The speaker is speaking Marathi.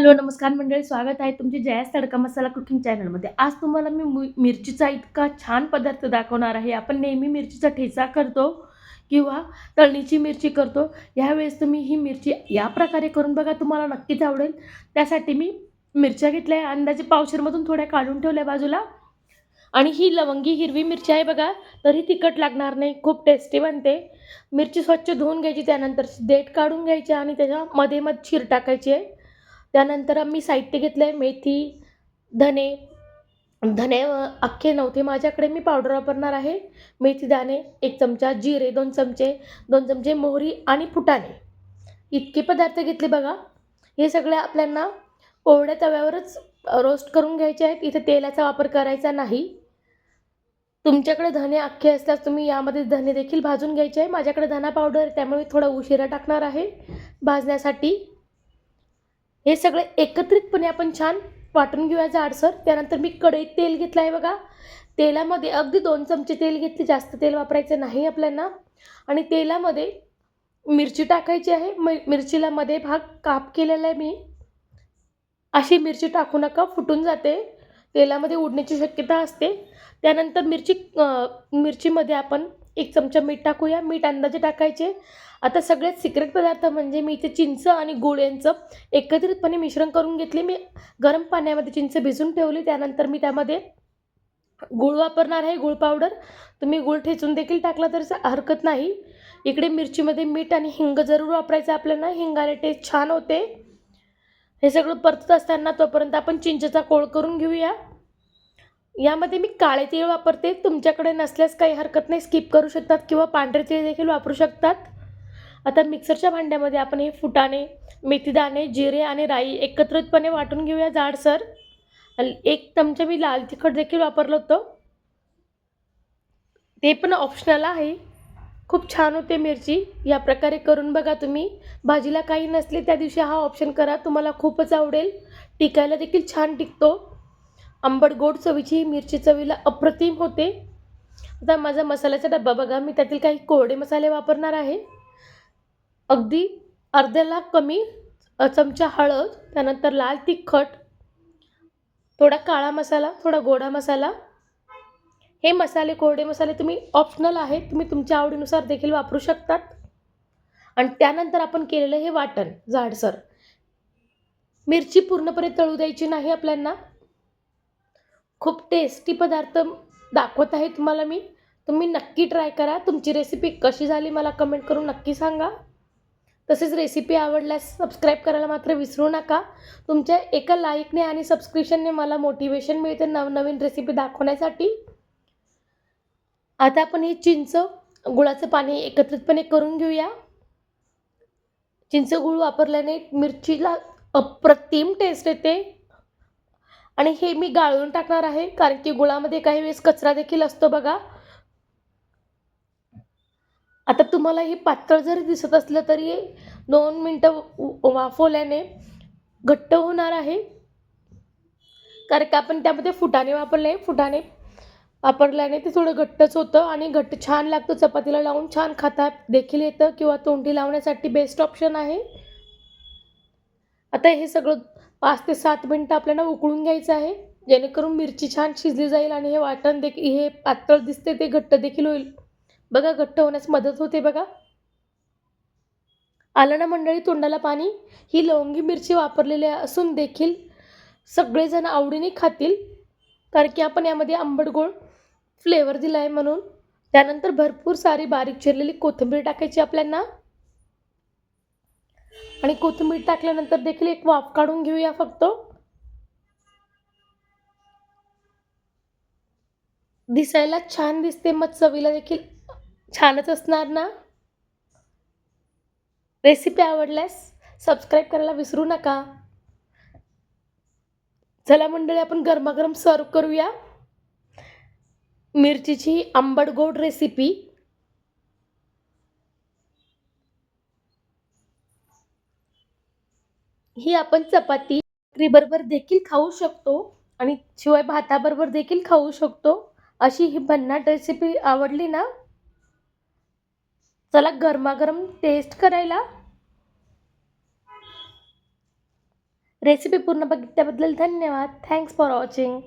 हॅलो नमस्कार मंडळी स्वागत आहे तुमचे जयास तडका मसाला कुकिंग चॅनलमध्ये. आज तुम्हाला मी मु- मिरचीचा इतका छान पदार्थ दाखवणार आहे. आपण नेहमी मिरचीचा ठेचा करतो किंवा तळणीची मिरची करतो. यावेळेस तुम्ही ही मिरची या प्रकारे करून बघा तुम्हाला नक्कीच आवडेल. त्यासाठी मी मिरच्या घेतल्या आहे. अंदाजे पावशेरमधून थोड्या काढून ठेवल्या बाजूला. आणि ही लवंगी हिरवी मिरची आहे बघा तरी तिखट लागणार नाही. खूप टेस्टी बनते. मिरची स्वच्छ धुवून घ्यायची त्यानंतर देठ काढून घ्यायची आणि त्याच्या मध्ये मध्ये टाकायची आहे. त्यानंतर मी साहित्य घेतलं आहे मेथी धने. धने अख्खे नव्हते माझ्याकडे. मी पावडर वापरणार आहे. मेथी दाणे एक चमचा जिरे दोन चमचे दोन चमचे मोहरी आणि फुटाणे. इतके पदार्थ घेतले बघा. हे सगळे आपल्याला कोरड्या तव्यावरच रोस्ट करून घ्यायचे आहेत. इथे तेलाचा वापर करायचा नाही. तुमच्याकडे धने अख्खे असल्यास तुम्ही यामध्ये धने देखील भाजून घ्यायचे आहे. माझ्याकडे धना पावडर त्यामुळे थोडा उशिरा टाकणार आहे भाजण्यासाठी. हे सगळे एकत्रितपणे आपण छान वाटून घेऊया जाडसर त्यानंतर मी कढईत तेल घेतलं आहे बघा. तेलामध्ये अगदी दोन चमचे तेल घेतले. जास्त तेल वापरायचं नाही आपल्याला. आणि तेलामध्ये मिरची टाकायची आहे. म मिरचीला मध्ये भाग काप केलेला आहे मी. अशी मिरची टाकू नका. फुटून जाते. तेलामध्ये उडण्याची शक्यता असते. त्यानंतर मिरची मिरचीमध्ये आपण एक चमचा मीठ टाकूया. मीठ अंदाजे टाकायचे. आता सगळ्यात सिक्रेट पदार्थ म्हणजे मी इथे चिंच आणि गुळ यांचं एकत्रितपणे मिश्रण करून घेतले. मी गरम पाण्यामध्ये चिंच भिजून ठेवली. त्यानंतर मी त्यामध्ये गूळ वापरणार आहे. गूळ पावडर. तुम्ही गूळ ठेचून देखील टाकला तर हरकत नाही. इकडे मिरचीमध्ये मीठ आणि हिंग जरूर वापरायचं आपल्याला. हिंगाने टेस्ट छान होते. हे सगळं परतत असताना तोपर्यंत आपण चिंचेचा कोळ करून घेऊया. यामध्ये मी काळे तीळ वापरते. तुमच्याकडे नसल्यास काही हरकत नाही. स्किप करू शकतात किंवा पांढरे तीळ देखील वापरू शकतात. आता मिक्सरच्या भांड्यामध्ये आपण हे फुटाणे मेथीदाणे जिरे आणि राई एकत्रितपणे वाटून घेऊया जाडसर. एक चमचा मी लाल तिखट देखील वापरलं होतं. ते पण ऑप्शनल आहे. खूप छान होते मिरची. या प्रकारे करून बघा तुम्ही. भाजीला काही नसले त्या दिवशी हा ऑप्शन करा. तुम्हाला खूपच आवडेल. टिकायला देखील छान टिकतो. आंबट गोड चवीची ही मिरची चवीला अप्रतिम होते. आता माझा मसाल्याचा डब्बा बघा मी त्यातील काही कोरडे मसाले वापरणार आहे. अगदी अर्ध्याला कमी चमचा हळद त्यानंतर लाल तिखट थोडा काळा मसाला थोडा गोडा मसाला. हे मसाले कोरडे मसाले तुम्ही ऑप्शनल आहेत तुम्ही तुमच्या आवडीनुसार देखील वापरू शकतात. आणि त्यानंतर आपण केलेलं हे वाटण जाडसर. मिरची पूर्णपणे तळू द्यायची नाही आपल्यांना. खूप टेस्टी पदार्थ दाखवत आहे तुम्हाला मी. तुम्ही नक्की ट्राय करा. तुमची रेसिपी कशी झाली मला कमेंट करून नक्की सांगा. तसेच रेसिपी आवडल्यास सबस्क्राईब करायला मात्र विसरू नका. तुमच्या एका लाईकने आणि सबस्क्रिप्शनने मला मोटिवेशन मिळते नवनवीन रेसिपी दाखवण्यासाठी. आता आपण हे चिंच गुळाचं पाणी एकत्रितपणे करून घेऊया. चिंच गुळ वापरल्याने मिरचीला अप्रतिम टेस्ट येते. आणि हे मी गाळून टाकणार आहे कारण की गुळामध्ये काही वेळेस कचरा देखील असतो बघा. आता तुम्हाला हे पातळ जरी दिसत असलं तरी दोन मिनटं वाफवल्याने घट्ट होणार आहे. कारण की आपण त्यामध्ये फुटाणे वापरले फुटाणे वापरल्याने ते थोडं घट्टच होतं आणि घट्ट छान लागतं. चपातीला लावून छान खाता देखील येतं किंवा तोंडी लावण्यासाठी बेस्ट ऑप्शन आहे. आता हे सगळं पाच ते सात मिनटं आपल्याला उकळून घ्यायचं आहे. जेणेकरून मिरची छान शिजली जाईल आणि हे वाटण देखील हे पातळ दिसते ते घट्ट देखील होईल. बघा घट्ट होण्यास मदत होते बघा. आलं ना मंडळी तोंडाला पाणी? ही लवंगी मिरची वापरलेली असून देखील सगळेजण आवडीने खातील कारण की आपण यामध्ये आंबट गोड फ्लेवर दिला आहे म्हणून. त्यानंतर भरपूर सारी बारीक चिरलेली कोथिंबीर टाकायची आपल्याला. आणि कोथिंबीर टाकल्यानंतर देखील एक वाफ काढून घेऊया फक्त. दिसायला छान दिसते मग चवीला देखील छानच असणार ना? रेसिपी आवडल्यास सबस्क्राईब करायला विसरू नका. चला मंडळी आपण गरमागरम सर्व करूया. मिरचीची आंबट गोड रेसिपी ही आपण चपाती भाकरीबरोबर देखील खाऊ शकतो आणि शिवाय भाताबरोबर देखील खाऊ शकतो. अशी ही भन्नाट रेसिपी आवडली ना? चला गरमागरम टेस्ट करायला. रेसिपी पूर्ण बघितल्याबद्दल धन्यवाद. Thanks for watching